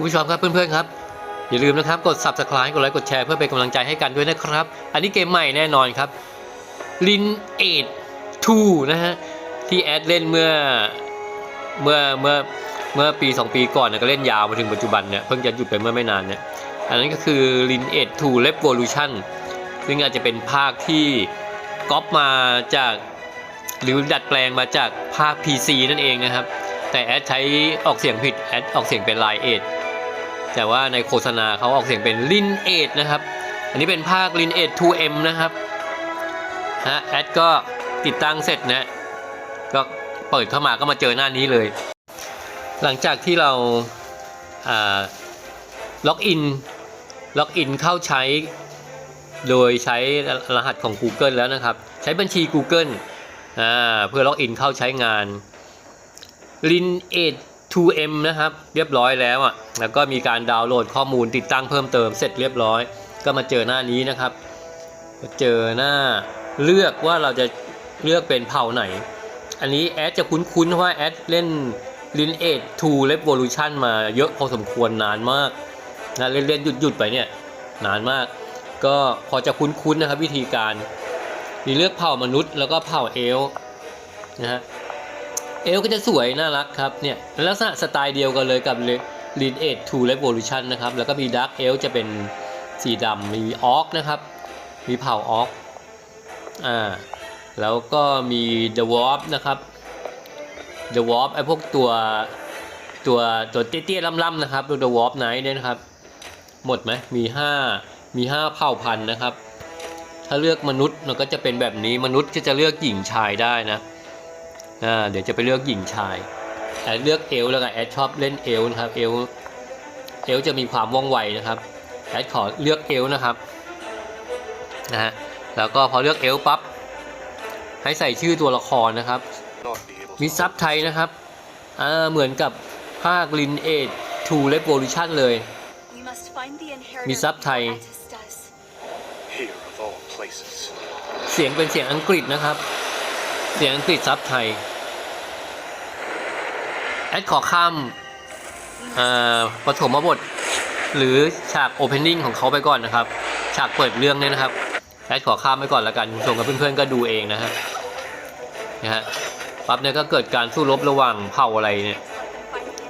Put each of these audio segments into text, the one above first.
คุณผู้ชมครับเพื่อนๆครับ อย่าลืมนะครับกด subscribe กดไลค์กดแชร์เพื่อเป็นกำลังใจให้กันด้วยนะครับ อันนี้เกมใหม่แน่นอนครับ l i n a g e 2นะฮะที่แอดเล่นเมื่อเมื่อเมื่อเมื่อปี 2 ปีก่อนนะก็เล่นยาวมาถึงปัจจุบันเนี่ยเพิ่งจะหยุดไปเมื่อไม่นานเนี่ยอันนั้นก็คือ l i n a g e 2 Revolution ซึ่งอาจจะเป็นภาคที่ก๊อปมาจากหรือดัดแปลงมาจากภาค PC นั่นเองนะครับ แต่แอดใช้ออกเสียงผิดแอดออกเสียงเป็น Line 8 แต่ว่าในโฆษณาเขาออกเสียงเป็น Lin 8นะครับ อันนี้เป็นภาค Lin 8 2M นะครับฮะแอดก็ติดตั้งเสร็จนะก็เปิดเข้ามาก็มาเจอหน้านี้เลย หลังจากที่เราล็อกอินล็อกอินเข้าใช้ โดยใช้รหัสของ Google แล้วนะครับ ใช้บัญชี Google เพื่อล็อกอินเข้าใช้งาน l i n a 2M นะครับ เรียบร้อยแล้วอะแล้วก็มีการดาวน์โหลดข้อมูลติดตั้งเพิ่มเติมเสร็จเรียบร้อย ก็มาเจอหน้านี้นะครับมาเจอหน้าเลือกว่าเราจะเลือกเป็นเผ่าไหน อันนี้แอดจะคุ้นๆเพราะว่าแอดเล่น l i n a 2 Revolution มาเยอะพอสมควรนานมากนะเล่นๆหยุดๆไปเนี่ยนานมาก ก็พอจะคุ้นๆนะครับวิธีการ มีเลือกเผ่ามนุษย์แล้วก็เผ่าเอลนะฮะ เอลก็จะสวยน่ารักครับเนี่ยลักษณะสไตล์เดียวกันเลยกับ l i n a 2 Revolution นนะครับ แล้วก็มี Dark Elf จะเป็นสีดำมีออกนะครับ มีเผ่าออกอ่าแล้วก็มี The Warp นะครับ The Warp ไอพวกตัวตัวตัวเตี้ยๆล่ำๆนะครับตัว The Warp Knight เนี่ยนะครับ หมดไหมมีห้ามีห้าเผ่าพันธุ์นะครับ ถ้าเลือกมนุษย์มันก็จะเป็นแบบนี้มนุษย์ก็จะเลือกหญิงชายได้นะ เดี๋ยวจะไปเลือกหญิงชายแอดเลือกเอลแล้วกันแอดชอบเล่นเอลนะครับเอลเอลจะมีความว่องไวนะครับแอดขอเลือกเอลนะครับนะฮะแล้วก็พอเลือกเอลปั๊บให้ใส่ชื่อตัวละครนะครับ not be able มี to ซับไทยนะครับอ่าเหมือนกับภาคลินเอททูเลโวลูชันเลย We must find the inheritor มีซับไทย before Attis does. here of all places. เสียงเป็นเสียงอังกฤษนะครับ เสียงอังกฤษซับไทย แอดขอข้ามอ่ must าปฐมบท หรือฉากโอเพนนิ่งของเขาไปก่อนนะครับ ฉากเปิดเรื่องเนี่ยนะครับ แอดขอข้ามไปก่อนล้วกันคุณผู้ชมกับเพื่อนๆก็ดูเองนะฮะนะฮะปั๊บเนี่ยก็เกิดการสู้รบระหว่างเผ่าอะไรเนี่ย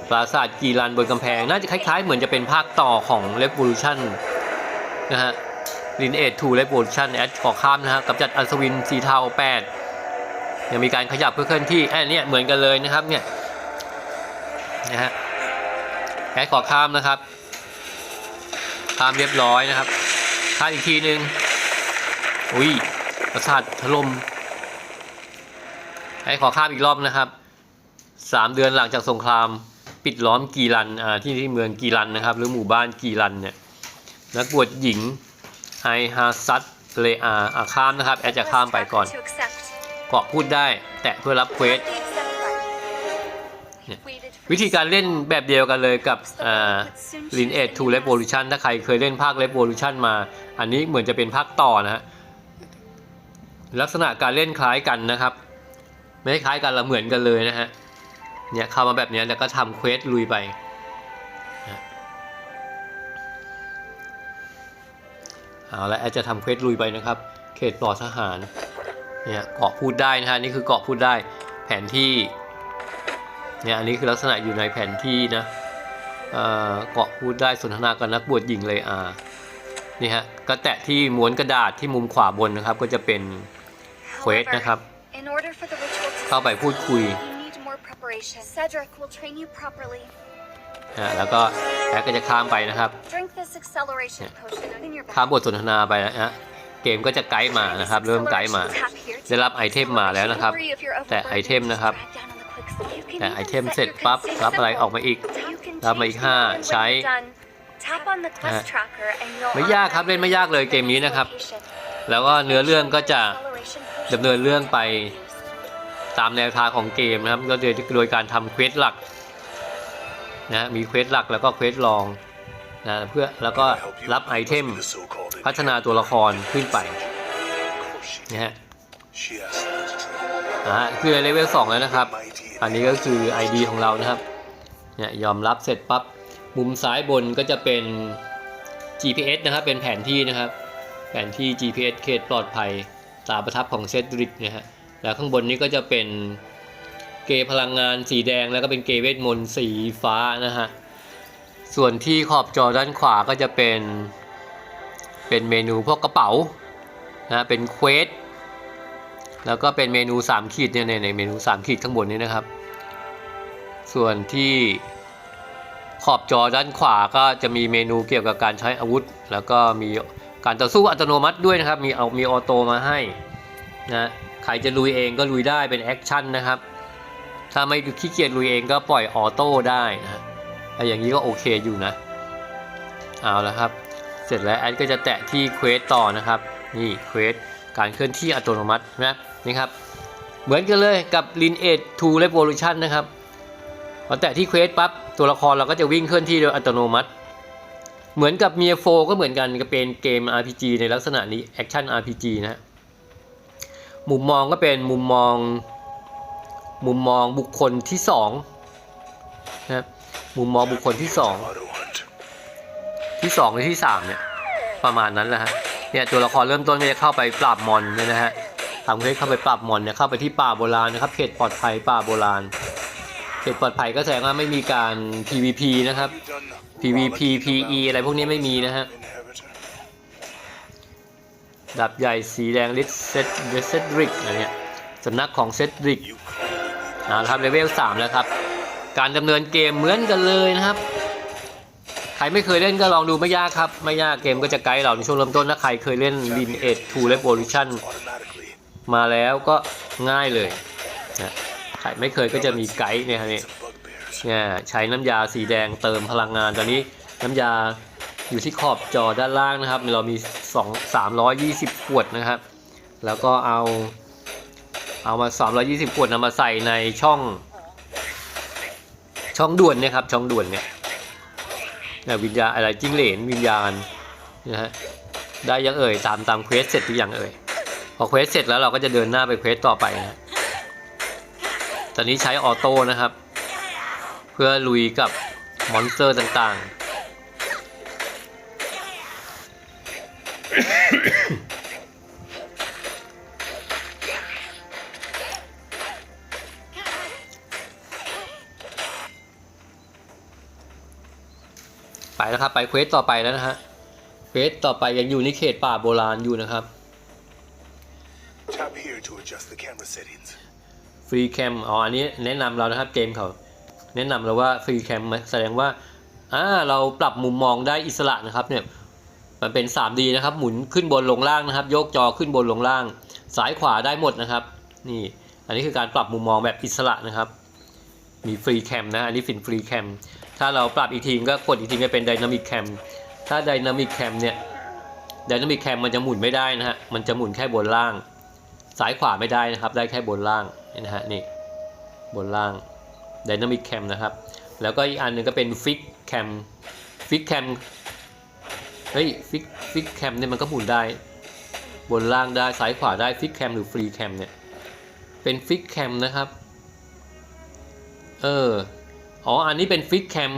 ปราสาทกีรันบนกำแพง น่าจะคล้ายๆ เหมือนจะเป็นภาคต่อของ Revolution นะฮะลินเอท2 Revolution แอดขอข้ามนะฮะกับจัดอัศวินสีเทา8 ยังมีการขยับเพื่อเคลื่อนที่แอนเนี่เหมือนกันเลยนะครับเนี่ยนะฮะแอดขอข้ามนะครับ ข้ามเรียบร้อยนะครับข้ามอีกทีนึงอุ้ยปราสาทถล่มแอดขอข้ามอีกรอบนะครับสามเดือนหลังจากสงครามปิดล้อมกีรันอ่าที่ที่เมืองกีรันนะครับ หรือหมู่บ้านกีรันเนี่ยนักบวชหญิงไอฮาซัตเลอาอาข้ามนะครับ แอดจะข้ามไปก่อน เกาะพูดได้ แต่เพื่อรับเควสวิธีการเล่นแบบเดียวกันเลยกับลินเอ a ททู new เ e โ o ลูชันถ้าใครเคยเล่นภาคเ e โ o ลูชันมา อันนี้เหมือนจะเป็นภาคต่อนะฮะลักษณะการเล่นคล้ายกันนะครับ ไม่ได้คล้ายกันละเหมือนกันเลยนะฮะเนี่ยเข้ามาแบบนี้แล้วก็ทำเควสลุยไปเอาละแอดจะทำเควสลุยไปนะครับ เขตปลอดทหาร เนี่ยเกาะพูดได้นะฮะนี่คือเกาะพูดได้แผนที่เนี่ยอันนี้คือลักษณะอยู่ในแผนที่นะเอ่อเกาะพูดได้สนทนากับนักบวชหญิงเลยอ่านี่ฮะก็แตะที่ม้วนกระดาษที่มุมขวาบนนะครับ ก็จะเป็นเควส However, นะครับ in order for the ritual to เข้าไปพูดคุย succeed, you need more preparation. Cedric will train you properly. อ่าแล้วก็แอดก็จะข้ามไปนะครับ Drink this acceleration Yeah. potion in your ข้าม bag. บทสนทนาไปนะฮะ เกมก็จะไกด์มานะครับ เริ่มไกด์มา ได้รับไอเทมมาแล้วนะครับ แต่ไอเทมนะครับ แต่ไอเทมเสร็จปั๊บรับอะไรออกมาอีก รับมาอีกห้าใช้ Tap on the quest tracker and you'll ไม่ยากครับเล่นไม่ยากเลยเกมนี้นะครับ location. แล้วก็เนื้อเรื่องก็จะ Acceleration potion ดำเนินเรื่องไปตามแนวทางของเกมนะครับ ก็โดยโดยการทำเควสหลักนะมีเควสหลักแล้วก็เควสรอง นะเพื่อแล้วก็ Can I help you? รับไอเทม Must be the so-called พัฒนาตัวละครขึ้นไป Of course she นะฮะ She asked me to train. อ่าคือเลเวล2แล้วนะครับ Mighty อันนี้ก็คือ ID ของเรานะครับเนี่ยยอมรับเสร็จปั๊บมุมซ้ายบนก็จะเป็น GPS นะครับ เป็นแผนที่นะครับ แผนที่ GPS เขตปลอดภัยตาประทับของเซดริกนะฮะแล้วข้างบนนี้ก็จะเป็นเกย์พลังงานสีแดงแล้วก็เป็นเกย์เวทมนต์สีฟ้านะฮะ ส่วนที่ขอบจอด้านขวาก็จะเป็น เป็นเมนูพวกกระเป๋านะเป็นเควสแล้วก็เป็นเมนู 3 ขีดเนี่ยในเมนู 3 ขีดข้างบนนี้นะครับ ส่วนที่ขอบจอด้านขวาก็จะมีเมนูเกี่ยวกับการใช้อาวุธ แล้วก็มีการต่อสู้อัตโนมัติด้วยนะครับ มีเอามีออโตมาให้นะใครจะลุยเองก็ลุยได้เป็นแอคชั่นนะครับ ถ้าไม่ขี้เกียจลุยเองก็ปล่อยออโต้ได้นะ ถ้าอย่างนี้ก็โอเคอยู่นะ เอาละครับ เสร็จแล้วแอดก็จะแตะที่เควสต่อนะครับ นี่เควสการเคลื่อนที่อัตโนมัตินะนี่ครับ เหมือนกันเลยกับ l i n e 2 Revolution นะครับพอแตะที่เควสปั๊บตัวละครเราก็จะวิ่งเคลื่อนที่โดยอัตโนมัติ เหมือนกับ m i a 4ก็เหมือนกันก็เป็นเกม RPG ในลักษณะนี้ Action RPG นะฮะมุมมองก็เป็นมุมมอง มุมมองบุคคลที่สอง มุมมองบุคคลที่สองที่สองหรือที่สามเนี่ยประมาณนั้นแหละฮะเนี่ยตัวละครเริ่มต้นจะเข้าไปปราบมอนเนี่ยนะฮะทำให้เข้าไปปราบมอนเนี่ยเข้าไปที่ป่าโบราณนะครับเขตปลอดภัยป่าโบราณเขตปลอดภัยก็แสดงว่าไม่มีการ PVP นะครับ PVP PE อะไรพวกนี้ไม่มีนะฮะดาบใหญ่สีแดงลิสเซตเซตริกอะไรเนี่ยสำนักของเซตริก You clearly เอาละครับเลเวล3แล้วครับ การดำเนินเกมเหมือนกันเลยนะครับ ใครไม่เคยเล่นก็ลองดูไม่ยากครับ ไม่ยากเกมก็จะไกด์เราในช่วงเริ่มต้นถ้าใครเคยเล่น l i n e 2 Revolution automatically มาแล้วก็ง่ายเลยนะใครไม่เคยก็จะมีไกด์เนี่ยครับนี่ some bugbears. เนี่ยใช้น้ำยาสีแดงเติมพลังงานตอนนี้น้ำยาอยู่ที่ขอบจอด้านล่างนะครับ เรามี 2 320 ขวดนะครับ แล้วก็เอาเอามา 320 ขวดนำมาใส่ในช่อง ช่องด่วนเนี่ยครับช่องด่วนเนี่ยวิญญาอะไรจิ้งเหลนวิญญาณนะฮะได้ยังเอ่ยตามตามเควสเสร็จหรือยังเอ่ยพอเควสเสร็จแล้วเราก็จะเดินหน้าไปเควสต่อไปนะตอนนี้ใช้ออโต้นะครับ เพื่อลุยกับมอนสเตอร์ต่างๆ ไปแล้วครับ ไปเควสต่อไปแล้วนะฮะเควสต่อไปยังอยู่ในเขตป่าโบราณอยู่นะครับ Tap here to adjust the camera settings. ฟรีแคมอ๋ออันนี้แนะนำเรานะครับเกมเขา แนะนำเราว่าฟรีแคมแสดงว่าอ่าเราปรับมุมมองได้อิสระนะครับเนี่ยมันเป็น 3D นะครับ หมุนขึ้นบนลงล่างนะครับโยกจอขึ้นบนลงล่าง ซ้ายขวาได้หมดนะครับ นี่ อันนี้คือการปรับมุมมองแบบอิสระนะครับ มีฟรีแคมนะ อันนี้ฟินฟรีแคม ถ้าเราปรับอีกทีก็กดอีกทีก็เป็นไดนามิกแคมถ้าไดนามิกแคมเนี่ยไดนามิกแคมมันจะหมุนไม่ได้นะฮะ มันจะหมุนแค่บนล่าง ซ้ายขวาไม่ได้นะครับ ได้แค่บนล่างนี่นะฮะนี่บนล่าง Dynamic Cam นะครับ แล้วก็อีกอันหนึ่งก็เป็น Fix Cam Fix Cam เฮ้ย Fix Fix Cam เนี่ยมันก็หมุนได้ บนล่างได้ซ้ายขวาได้ Fix Cam หรือ Free Cam เนี่ยเป็น Fix Cam นะครับ เออ อ๋อ อันนี้เป็น Fix Cam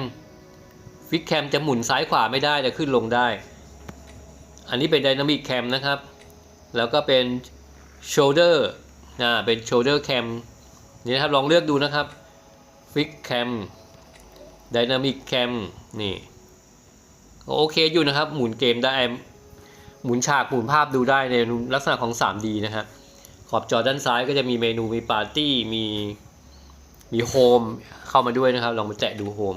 Fix Cam จะหมุนซ้ายขวาไม่ได้แต่ขึ้นลงได้ อันนี้เป็น Dynamic Cam นะครับ แล้วก็เป็น shoulder นะ เป็น shoulder cam นี่นะครับ ลองเลือกดูนะครับ fix cam dynamic cam นี่ โอเคอยู่นะครับ หมุนเกมได้หมุนฉากหมุนภาพดูได้ในลักษณะของ 3D นะครับขอบจอด้านซ้ายก็จะมีเมนูมีปาร์ตี้มี มีโฮมเข้ามาด้วยนะครับ ลองมาแตะดูโฮม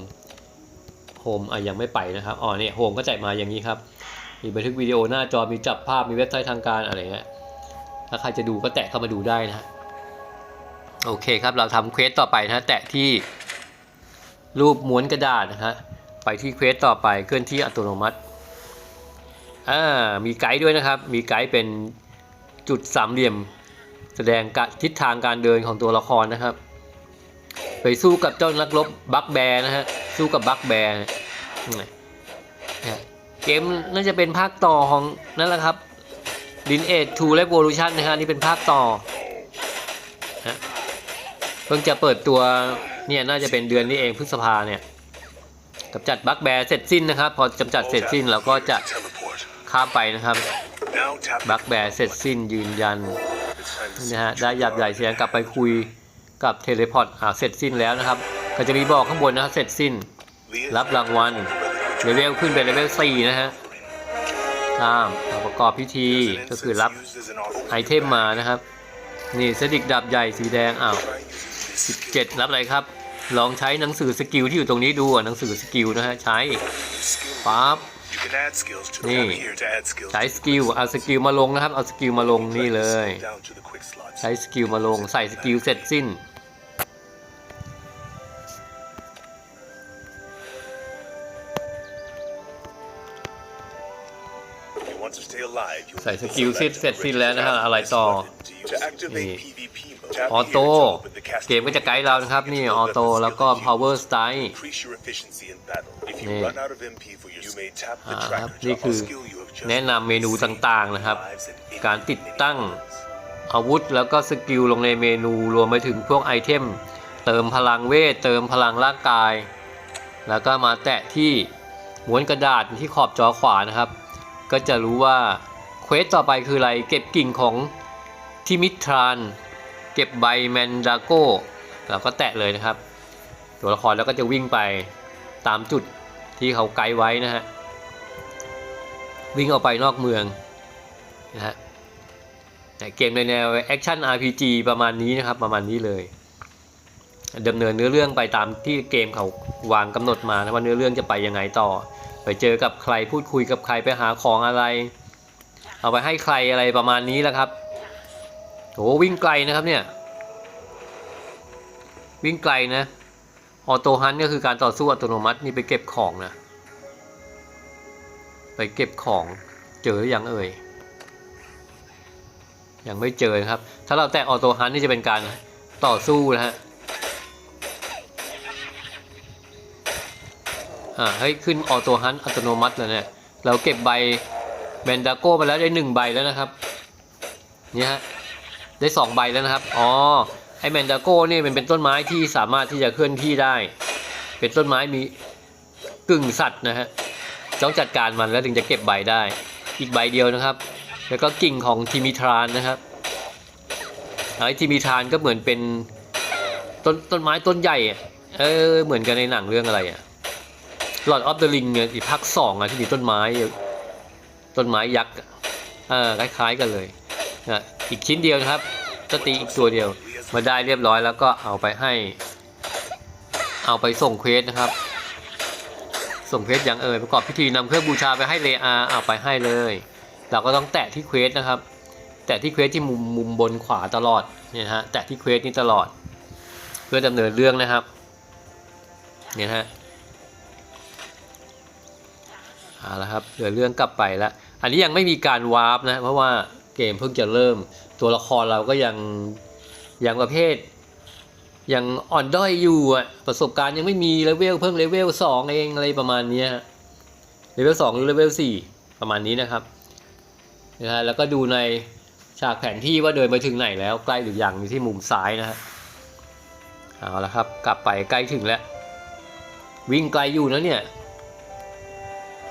โฮมอะยังไม่ไปนะครับอ๋อเนี่ยโฮมก็แตะมาอย่างนี้ครับ มีบันทึกวิดีโอหน้าจอมีจับภาพมีเว็บไซต์ทางการอะไรเงี้ยถ้าใครจะดูก็แตะเข้ามาดูได้นะฮะโอเคครับเราทำเควสต่อไปนะแตะที่รูปม้วนกระดาษนะฮะไปที่เควสต่อไปเคลื่อนที่อัตโนมัติอ่ามีไกด์ด้วยนะครับ มีไกด์เป็นจุดสามเหลี่ยม แสดงทิศทางการเดินของตัวละครนะครับ ไปสู้กับเจ้านักรบบักแบร์นะฮะ สู้กับบักแบร์นะเกมน่าจะเป็นภาคต่อของนั่นแหละครับลินเอททูและโวลูชันนะฮะนี่เป็นภาคต่อเพิ่งจะเปิดตัวเนี่ยน่าจะเป็นเดือนนี้เองพฤษภาเนี่ยกำจัดบักแบร์เสร็จสิ้นนะครับ พอกำจัดเสร็จสิ้นเราก็จะข้ามไปนะครับบักแบร์เสร็จสิ้นยืนยันนะฮะได้หยับใหญ่เสียงกลับไปคุย กับเทเลพอร์ตอ่าเสร็จสิ้นแล้วนะครับ ก็จะมีบอกข้างบนนะครับเสร็จสิ้น รับรางวัลเลเวลขึ้นเป็นเลเวล4นะฮะข้ามประกอบพิธีก็คือรับไอเทมมานะครับ นี่สดิกดับใหญ่สีแดงอ้าว17 รับอะไรครับ ลองใช้หนังสือสกิลที่อยู่ตรงนี้ดูอะหนังสือสกิลนะฮะใช้ปั๊บ You can add skills to Nee. tap here to add skills. ใช้สกิลเอาสกิลมาลงนะครับ เอาสกิลมาลงนี่เลย ใช้สกิลมาลงใส่สกิลเสร็จสิ้น ใส่ need ส to กิล select เสร็จเสร็จสิ้นแล้วนะฮะอะไรต่อ To activate Nee. PvP mode. Tap ออ here โต้ to open the cast เกมก็จะไกด์เรานะครับ นี่ออโต้แล้วก็ power style Increase your efficiency in battle. If you Nee. run out of MP for your you may tap the อ่าครับ tracker นี่ to คือ upskill you have just แนะนำเมนูต่างๆนะครับ lives and การติด many ตั้ง lives. อาวุธแล้วก็สกิลลงในเมนูรวมไปถึงพวกไอเทม เติมพลังเวท เติมพลังร่างกาย แล้วก็มาแตะที่ม้วนกระดาษที่ขอบจอขวานะครับ ก็จะรู้ว่า เควสต่อไปคืออะไร เก็บกิ่งของทิมิทราน เก็บใบแมนดาโก้เราก็แตะเลยนะครับ ตัวละครแล้วก็จะวิ่งไปตามจุดที่เขาไกด์ไว้นะฮะ วิ่งออกไปนอกเมืองนะฮะเกมในแนวแอคชั่น RPG ประมาณนี้นะครับ ประมาณนี้เลยดำเนินเนื้อเรื่องไปตามที่เกมเขาวางกำหนดมานะว่าเนื้อเรื่องจะไปยังไงต่อ ไปเจอกับใครพูดคุยกับใครไปหาของอะไร เอาไปให้ใครอะไรประมาณนี้แหละครับโอ้วิ่งไกลนะครับเนี่ย วิ่งไกลนะออโต้ฮันก็คือการต่อสู้อัตโนมัตินี่ไปเก็บของนะ ไปเก็บของเจอหรือยังเอ่ยยังไม่เจอครับ ถ้าเราแตะออโต้ฮันนี่จะเป็นการต่อสู้นะฮะอ่าให้ขึ้นออโต้ฮันอัตโนมัติแล้วเนี่ยเราเก็บใบ แมนดาโก้ไปแล้วได้หนึ่งใบแล้วนะครับเนี่ยฮะได้สองใบแล้วนะครับอ๋อไอแมนดาโก้นี่มันเป็นต้นไม้ที่สามารถที่จะเคลื่อนที่ได้ เป็นต้นไม้มีกึ่งสัตว์นะฮะต้องจัดการมันแล้วถึงจะเก็บใบได้ อีกใบเดียวนะครับ แล้วก็กิ่งของทิมิทรานนะครับไอ้ทิมิทรานก็เหมือนเป็นต้นต้นไม้ต้นใหญ่เออเหมือนกันในหนังเรื่องอะไรอะหลอดออฟเดอะลิงเนี่ยอีกภาคสองอะที่มีต้นไม้ ต้นไม้ยักษ์คล้ายๆกันเลยนะอีกชิ้นเดียวนะครับสตีอีกตัวเดียวมาได้เรียบร้อยแล้วก็เอาไปให้ เอาไปส่งเควสนะครับ ส่งเควสอย่างเอ่ยประกอบพิธีนำเครื่องบูชาไปให้เลอาเอาไปให้เลย เราก็ต้องแตะที่เควสนะครับ แตะที่เควสที่มุมมุมบนขวาตลอดเนี่ยฮะแตะที่เควสนี้ตลอด เพื่อดำเนินเรื่องนะครับเนี่ยฮะเอาละครับเดี๋ยวเรื่องกลับไปแล้ว อันนี้ยังไม่มีการวาร์ปนะเพราะว่าเกมเพิ่งจะเริ่ม ตัวละครเราก็ยังยังประเภทยังอ่อนด้อยอยู่อะประสบการณ์ยังไม่มีเลเวลเพิ่งเลเวลสองเองอะไรประมาณนี้เลเวลสองหรือเลเวลสี่ประมาณนี้นะครับนะฮะแล้วก็ดูในฉากแผนที่ว่าเดินไปถึงไหนแล้วใกล้หรือยังที่มุมซ้ายนะฮะเอาละครับ กลับไปใกล้ถึงแล้ว วิ่งไกลอยู่นะเนี่ย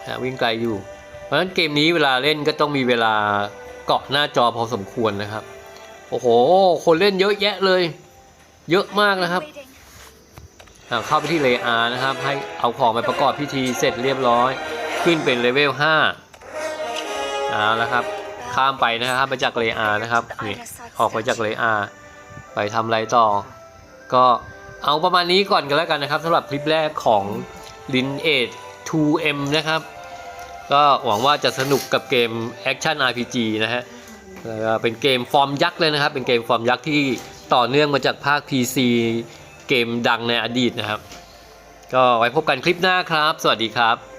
ฮะวิ่งไกลอยู่ เพราะฉะนั้นเกมนี้เวลาเล่นก็ต้องมีเวลาเกาะหน้าจอพอสมควรนะครับ โอ้โห คนเล่นเยอะแยะเลย เยอะมากนะครับเข้าไปที่เลอานะครับ ให้เอาของไปประกอบพิธีเสร็จเรียบร้อย ขึ้นเป็นเลเวล5เอาละครับ ข้ามไปนะครับไปจากเลอานะครับนี่ออกไปจากเลอาไปทำไรต่อ ก็เอาประมาณนี้ก่อนกันแล้วกันนะครับสำหรับคลิปแรกของ l i n a g e 2M นะครับ ก็หวังว่าจะสนุกกับเกมแอคชั่น RPG นะฮะเป็นเกมฟอร์มยักษ์เลยนะครับ เป็นเกมฟอร์มยักษ์ที่ต่อเนื่องมาจากภาค PC เกมดังในอดีตนะครับ ก็ไว้พบกันคลิปหน้าครับ สวัสดีครับ